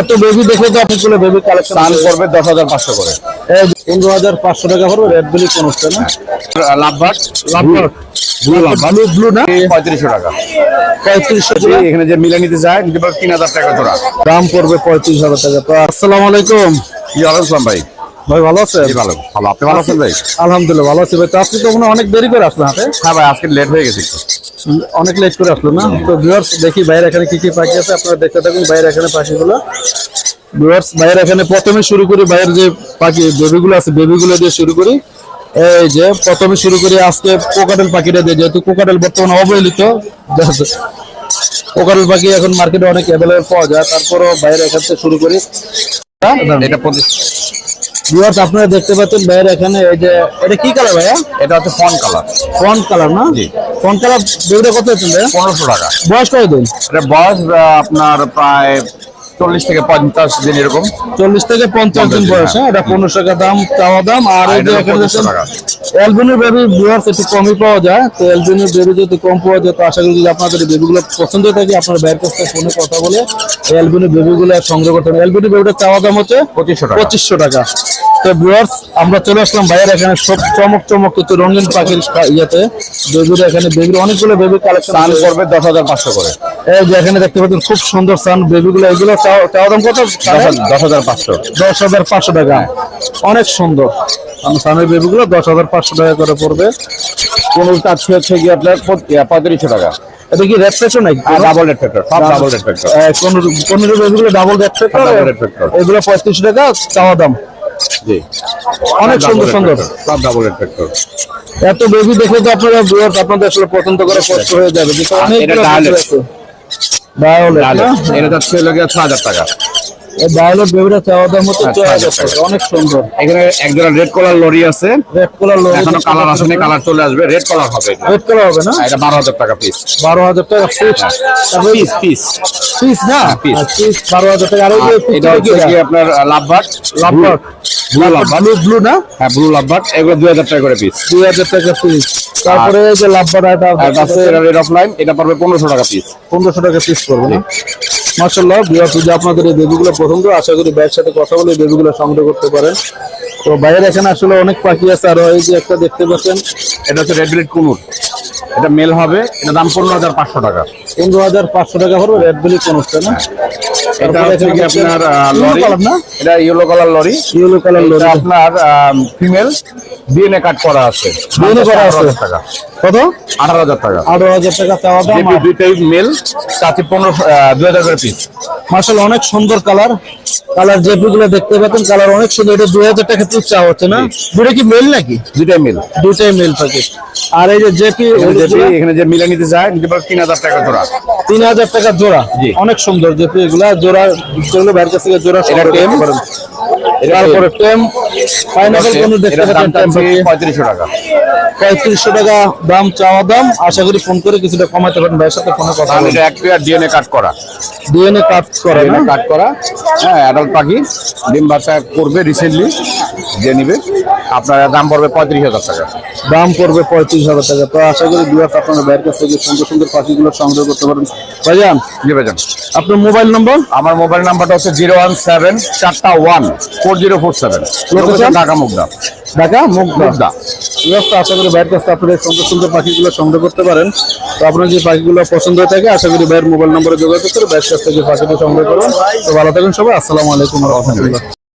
এত বেবি দেখে তো অনেকগুলো বেবি কালেকশন করবে দশ হাজার পাঁচশো করে। পনেরো হাজার পাঁচশো টাকা পড়বে রেড বেলি কোন হচ্ছে না। Lovebird lovebird blue blue blue না? পঁয়ত্রিশশো টাকা। পঁয়ত্রিশশো জি, এখানে যে মিলে নিতে পারে তিন হাজার টাকা জোড়া। দাম পড়বে পঁয়ত্রিশ হাজার টাকা। তো আসসালামু আলাইকুম। আলাইকুম ভাই? ভাই ভালো আছেন? জি ভালো ভালো। আপনি ভালো আছেন ভাই? আলহামদুলিল্লাহ ভালো আছি ভাই। তো আপনি তো মনে অনেক দেরি করে আসলেন হাতে? হ্যাঁ ভাই আজকে লেট হয়ে গেছে অনেক লেট করে আসলো না? তো ভিউয়ার্স দেখি বাইরে এখানে কি কি পাখি আছে আপনারা দেখতে থাকুন বাইরে এখানে পাখিগুলো। ভিউয়ার্স বাইরে এখানে প্রথমে শুরু করি বাইরের যে পাখি বেবিগুলো আছে বেবিগুলো দিয়ে শুরু করি। এই যে প্রথমে শুরু করি আজকে কোকাটেল পাখিটা দিয়ে যেহেতু কোকাটেল বর্তমানে অবহেলিত কোকাটেল পাখি এখন মার্কেটে অনেক অ্যাভেলেবেল পাওয়া যায় তারপরও বাইরে এখান থেকে শুরু করি। এটা পঁচিশ। ভিউয়ার্স আপনারা দেখতে পাচ্ছেন বাইরে এখানে এই যে এটা কি কালার ভাইয়া? এটা হচ্ছে ফন কালার ফন্ট কালার না? জি। ফন্ট কালার কত হচ্ছে পনেরোশো টাকা। বয়স কয়দিন? এটা বয়স আপনার প্রায় চল্লিশ থেকে পঞ্চাশ দিন এরকম। চল্লিশ থেকে পঞ্চাশ দিন বয়স হ্যাঁ। এটা পনেরোশো টাকা দাম চাওয়া দাম। আর এই যে এটা এখানে 2500 টাকা। অ্যালবিনের বেবি ভিউয়ার্স একটু কমই পাওয়া যায়। তো অ্যালবিনের বেবি যদি কম পাওয়া যায় তো আশা করি যদি আপনাদের বেবিগুলো পছন্দ থাকে। আপনার বাইরের কাছ ফোনে কথা বলে অ্যালবিনের বেবিগুলো সংগ্রহ করতে হবে অ্যালবিনের বেবিটা চাওয়া দাম হচ্ছে পঁচিশশো টাকা। পঁচিশশো টাকা। তো ভিউয়ার্স আমরা চলে আসলাম বাইরে এখানে সব চমক চমক কিছু রঙিন পাখির ইয়েতে। বেবির এখানে বেবির অনেকগুলো বেবি কালেকশন সান করবে দশ হাজার পাঁচশো করে। এই যে এখানে দেখতে পাচ্ছেন খুব সুন্দর সান বেবিগুলো এগুলো চাওয়া দাম কত? দশ হাজার- পাঁচশো। দশ হাজার পাঁচশো টাকা। অনেক সুন্দর। সামনের বেবিগুলো দশ হাজার পাঁচশো টাকা করে পড়বে। কোনোটা আছে হচ্ছে কি আপনার? পঁয়ত্রিশশো টাকা। এটা কি রেড ফ্যাক্টর নাকি? ডাবল রেড ফ্যাক্টর সব ডাবল রেড ফ্যাক্টর পনেরো পনেরো বেবিগুলো ডাবল রেড ফ্যাক্টর এগুলো পঁয়ত্রিশ টাকা চাওয়া দাম। জি। অনেক সুন্দর সুন্দর। সব ডাবল রেড ফ্যাক্টর এত বেবি দেখে তো আপনারা বিয়ার আপনাদের আসলে পছন্দ করে কষ্ট হয়ে যাবে। কিন্তু অনেক এটা dialect। ডায়ালেট এটা যাচ্ছে লাগে ছ হাজার টাকা। এই ডায়ালেট বেবিটা চাওয়া দাম অনেক সুন্দর। এখানে এক জোড়া রেড কালার লরি আছে। রেড কালার এখনও কালার আসেনি কালার চলে আসবে। রেড কালার হবে রেড কালার হবে না? এটা বারো হাজার টাকা পিস বারো হাজার টাকা ফিক্স পিস পিস পিস না। পিস বারো হাজার টাকা। আর এটা হচ্ছে কি আপনার lovebird blue lovebird blue blue না? হ্যাঁ ব্লু লাভবাট এগুলো দুই হাজার টাকা করে পিস দুই হাজার টাকা পিস তারপরে যে লাভবার্ড এটা আছে এটা রেড অফ লাইন এটা পড়বে পনেরোশো টাকা পিস পনেরোশো টাকা পিস করবে না? মার্শাল্লাহ বিরাট পুজো আপনাদের এই বেবিগুলো তো আশা করি ভাইয়ের সাথে কথা বলে বেবিগুলো সংগ্রহ করতে পারেন। তো বাইরে এখানে আসলে অনেক পাখি আছে, আর এই যে একটা দেখতে পাচ্ছেন, এটা হচ্ছে রেড ব্লেড কুনুর। এটা মেল হবে, এটা দাম পনেরো হাজার পাঁচশো টাকা। পনেরো হাজার পাঁচশো টাকা হলো রেড কুনুরটা না? এটা হচ্ছে কি আপনার লরি? এটা yellow colour lorry. Yellow colour এটা আপনার ফিমেল। ডিএনএ কাট করা আছে। DNA করা আছে। টাকা। কত? আঠারো হাজার টাকা। আঠারো হাজার টাকা চাওয়া দাম দুইটাই মেল চারটি পনেরো দুই হাজার করে পিস মার্শাল অনেক সুন্দর কালার। কালারগুলো দেখতে পাচ্ছেন কালার অনেক সুন্দর। এটা দুই হাজার টাকা পিস চাওয়া হচ্ছে না? দুটো কি মেল নাকি? দুইটাই মেল দুটাই মেল থাকে আর এই যে জেপি এখানে যে মিলে নিতে পারে তিন হাজার টাকা জোড়া। তিন হাজার টাকা জোড়া। অনেক সুন্দর জেপি এগুলা। জোড়া যেগুলো বাইরের কাছ থেকে জোড়া সংগ্রহ টেম। তারপরে টেম। পাইনাপেল কোন দেখতে পাচ্ছেন পঁয়ত্রিশশো টাকা। পঁয়ত্রিশশো টাকা দাম চাওয়া দাম। আশা করি ফোন করে কিছুটা কমাতে পারেন। ভাইয়ের সাথে ফোনে কথা এটা এক পেয়ার ডিএনএ কাট করা। ডিএনএ কাট করে ডিএনএ কাট করা। হ্যাঁ অ্যাডাল্ট পাখি। ডিম বাচ্চা করবে রিসেন্টলি যে নিবে। আপনার দাম পড়বে পঁয়ত্রিশ হাজার টাকা। দাম পড়বে পঁয়ত্রিশ হাজার টাকা। তো আশা করি দুয়ার আপনার বাইরের কাছ থেকে সুন্দর সুন্দর পাখিগুলো সংগ্রহ করতে পারেন ভাইজান? নেবে যান আপনার মোবাইল নম্বর আমার মোবাইল নাম্বারটা হচ্ছে জিরো ওয়ান সেভেন চারটা one four zero four seven. Dhaka Mugda. Dhaka Mugda? Mugda. আশা করি বাইরের কাছ থেকে আপনারা সুন্দর সুন্দর পাখিগুলো সংগ্রহ করতে পারেন। তো আপনার যে পাখিগুলো পছন্দ হয়ে থাকে আশা করি বাইরের মোবাইল নম্বরে যোগাযোগ করে বাইরের কাছ থেকে পাখিগুলো সংগ্রহ করুন। তো ভালো থাকুন সবাই। আসসালামু আলাইকুম রহমতুল্লাহ।